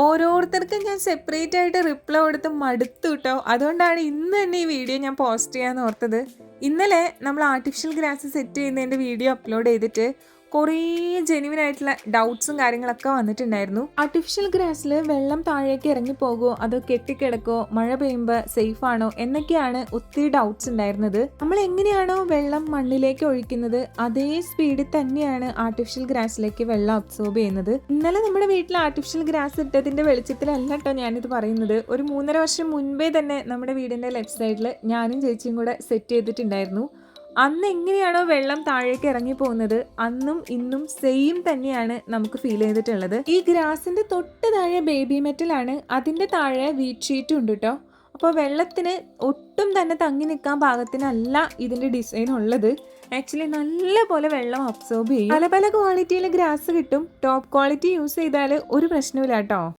ഓരോരുത്തർക്കും ഞാൻ സെപ്പറേറ്റ് ആയിട്ട് റിപ്ലൈ കൊടുത്ത് മടുത്തു കേട്ടോ അതുകൊണ്ടാണ് ഇന്ന് തന്നെ ഈ വീഡിയോ ഞാൻ പോസ്റ്റ് ചെയ്യാമെന്ന് ഓർത്തത്. ഇന്നലെ നമ്മൾ ആർട്ടിഫിഷ്യൽ ഗ്രാസ് സെറ്റ് ചെയ്യുന്നതിന്റെ വീഡിയോ അപ്ലോഡ് ചെയ്തിട്ട് കുറേ ജെനുവിൻ ആയിട്ടുള്ള ഡൗട്ട്സും കാര്യങ്ങളൊക്കെ വന്നിട്ടുണ്ടായിരുന്നു. ആർട്ടിഫിഷ്യൽ ഗ്രാസിൽ വെള്ളം താഴേക്ക് ഇറങ്ങി പോകുമോ അതോ കെട്ടിക്കിടക്കോ മഴ പെയ്യുമ്പോൾ സേഫ് ആണോ? എന്നൊക്കെയാണ് ഒത്തിരി ഡൗട്ട്സ് ഉണ്ടായിരുന്നത്. നമ്മൾ എങ്ങനെയാണോ വെള്ളം മണ്ണിലേക്ക് ഒഴിക്കുന്നത് അതേ സ്പീഡിൽ തന്നെയാണ് ആർട്ടിഫിഷ്യൽ ഗ്രാസിലേക്ക് വെള്ളം അബ്സോർബ് ചെയ്യുന്നത്. ഇന്നലെ നമ്മുടെ വീട്ടിൽ ആർട്ടിഫിഷ്യൽ ഗ്രാസ് ഇട്ടതിന്റെ വെളിച്ചത്തിലല്ല കേട്ടോ ഞാനിത് പറയുന്നത്. ഒരു മൂന്നര വർഷം മുൻപേ തന്നെ നമ്മുടെ വീടിന്റെ ലെഫ്റ്റ് സൈഡിൽ ഞാനും ചേച്ചിയും കൂടെ സെറ്റ് ചെയ്തിട്ടുണ്ടായിരുന്നു. അന്ന് എങ്ങനെയാണോ വെള്ളം താഴേക്ക് ഇറങ്ങി പോകുന്നത് അന്നും ഇന്നും സെയിം തന്നെയാണ് നമുക്ക് ഫീൽ ചെയ്തിട്ടുള്ളത്. ഈ ഗ്രാസിന്റെ തൊട്ട് താഴെ ബേബി മെറ്റലാണ് അതിന്റെ താഴെ വീറ്റ് ഷീറ്റും ഉണ്ട് കേട്ടോ അപ്പോൾ വെള്ളത്തിന് ഒട്ടും തന്നെ തങ്ങി നിൽക്കാൻ പാകത്തിനല്ല ഇതിന്റെ ഡിസൈൻ ഉള്ളത്. ആക്ച്വലി നല്ല പോലെ വെള്ളം അബ്സോർബ് ചെയ്യും. പല പല ക്വാളിറ്റിയിലെ ഗ്രാസ് കിട്ടും. ടോപ്പ് ക്വാളിറ്റി യൂസ് ചെയ്താൽ ഒരു പ്രശ്നമില്ല കേട്ടോ